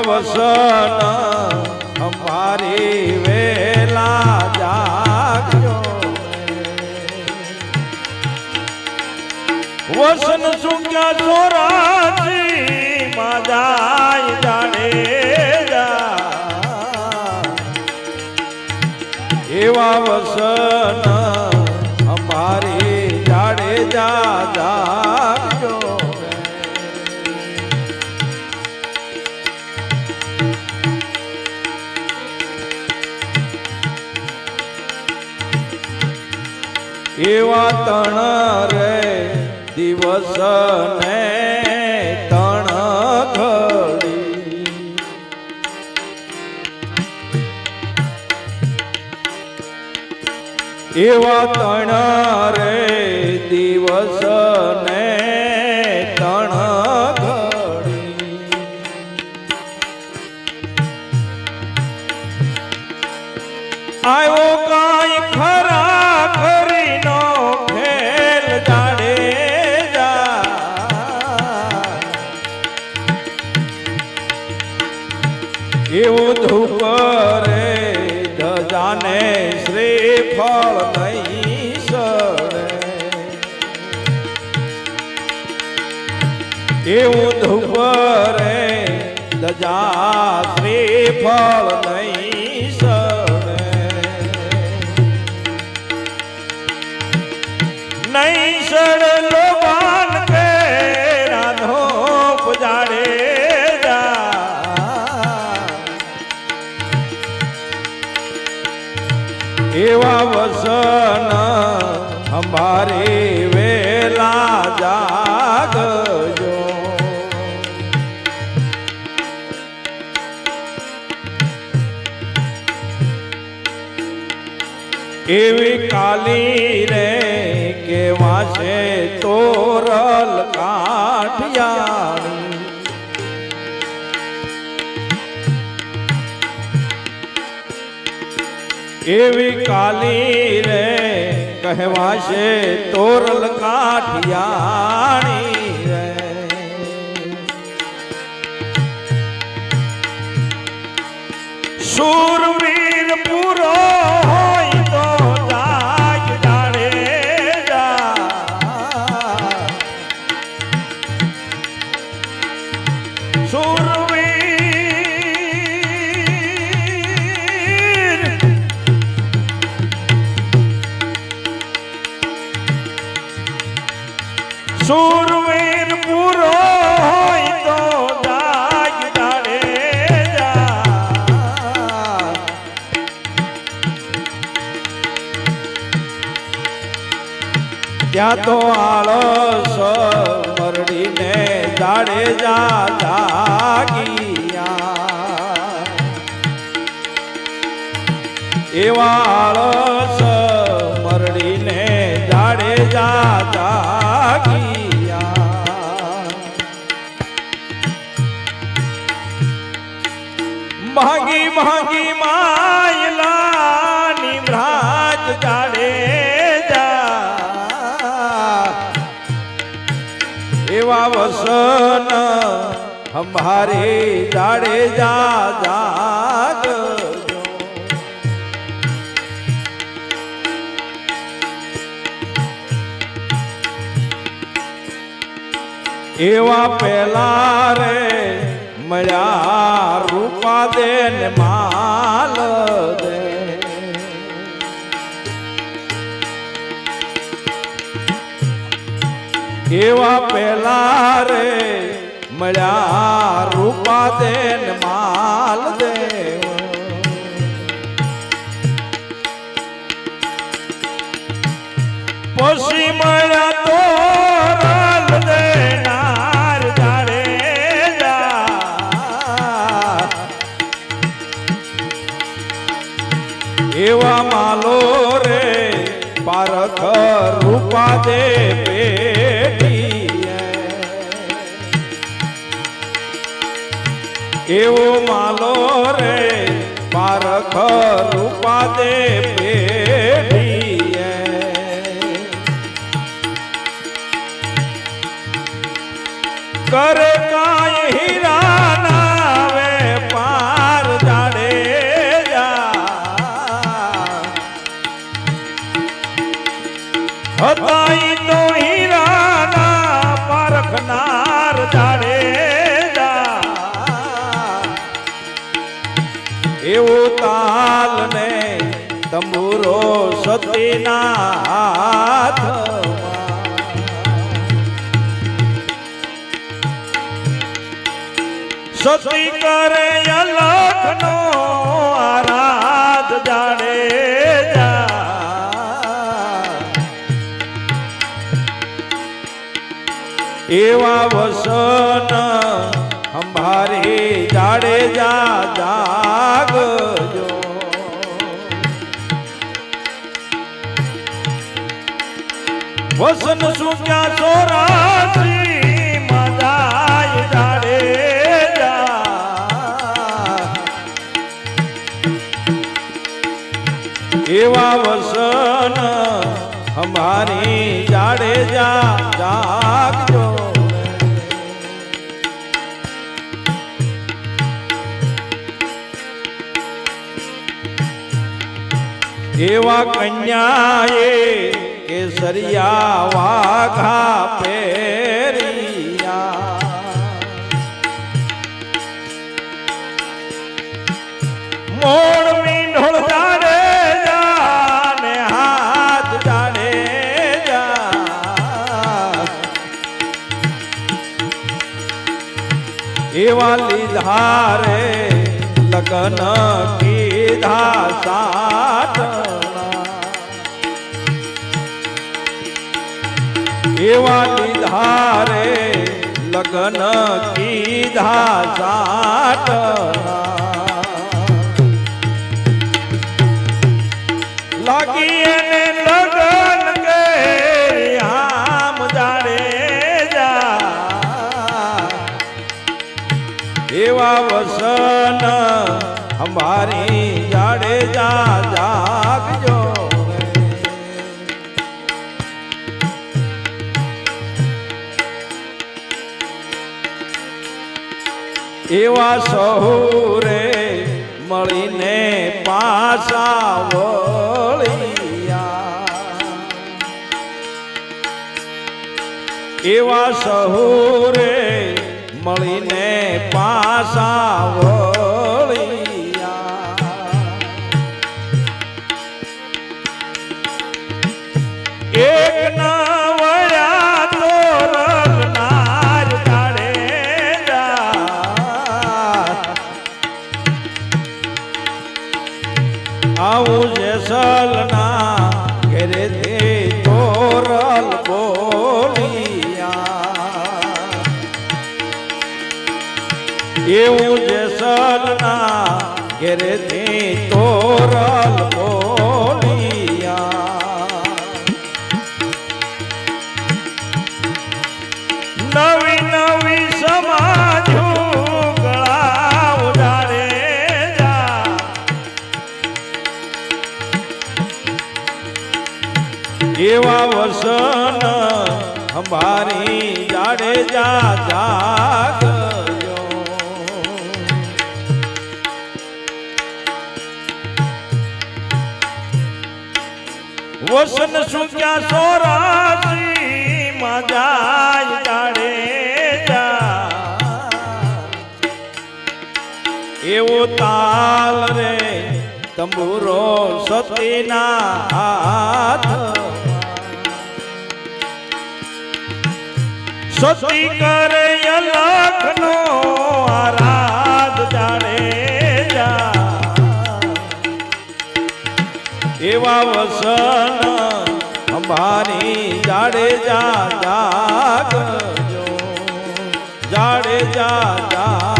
વસન અમારી વેલા જાગ્યો. વસન સુક્યા સોરાજી માદાય જાણે એવા વસન અમારી જાડેજા જાગ્યો એવા તણ રે દિવસ ને તણ ઘડી. એવા તણ રે દિવસ ને તણ ઘડી. આવ્યો કાંઈ એવું ધૂપ દજા શ્રી ફળ નહીં. એવી કાલી રે કેવા છે તોરલ કાઠિયાણી એવી કાલી રે કહેવાશે તોરલ કાઠિયાણી રે. શૂરવીર શૂરવીર પૂરો હોય તો જાગ જાડે જા. ત્યાં તો આળસ મરડીને દાડે જા જાગિયા એવા આળસ મરડીને દાડે જા ભાગી મહંગી માયલાની ભ્રાજ જાડે એવા વસન હમારે જાડે જા જાગ એવા પેલા રે મળ્યા રૂપા દે ને માલ દે. એવા પેલા રે મળ્યા રૂપા દે ને માલ દે. દે એવો માલો રે પારખ રૂપા દે તંબુરો સતીના હાથ સતી કરે અલખનો આરાધ જાણે એવા વસન અંભારે જાડે જા જાગજો. વસન શું ક્યાં સોરાસી મજાય જાડે એવા વસન અમારી જાડેજા જાગજો. એવા કન્યાએ કેસરિયા વાઘા પેરિયા મોડ મીંઢોળ જાડે જાને હાથ જાડે જા. એવા લીધા રે લગન કીધા સાટણા એવા લીધા લગ્ન કીધા જાટ લાગી એને લગન કે આમ જાડે જા. એવા વસન અમારી જાડે જા. એવા સહુરે મળીને પાસા વળિયા. એવા સહુરે મળીને પાસા વળિયા. આવું જેસલના ઘેરેથી તોરલ બોલિયા. એવું જેસલના ઘેરેથી તોરલ એવા વસન અંબારી જાડે જા જાગજો વસન શું ક્યાં સોરાસી માં જાય જાડે જા. એવો તાલ રે તંબુરો સતીના હાથ. સતી કરે લખનો આરાધ જાણે જા. એવા વસન અમારી જાડે જા જાગ જાડે જા.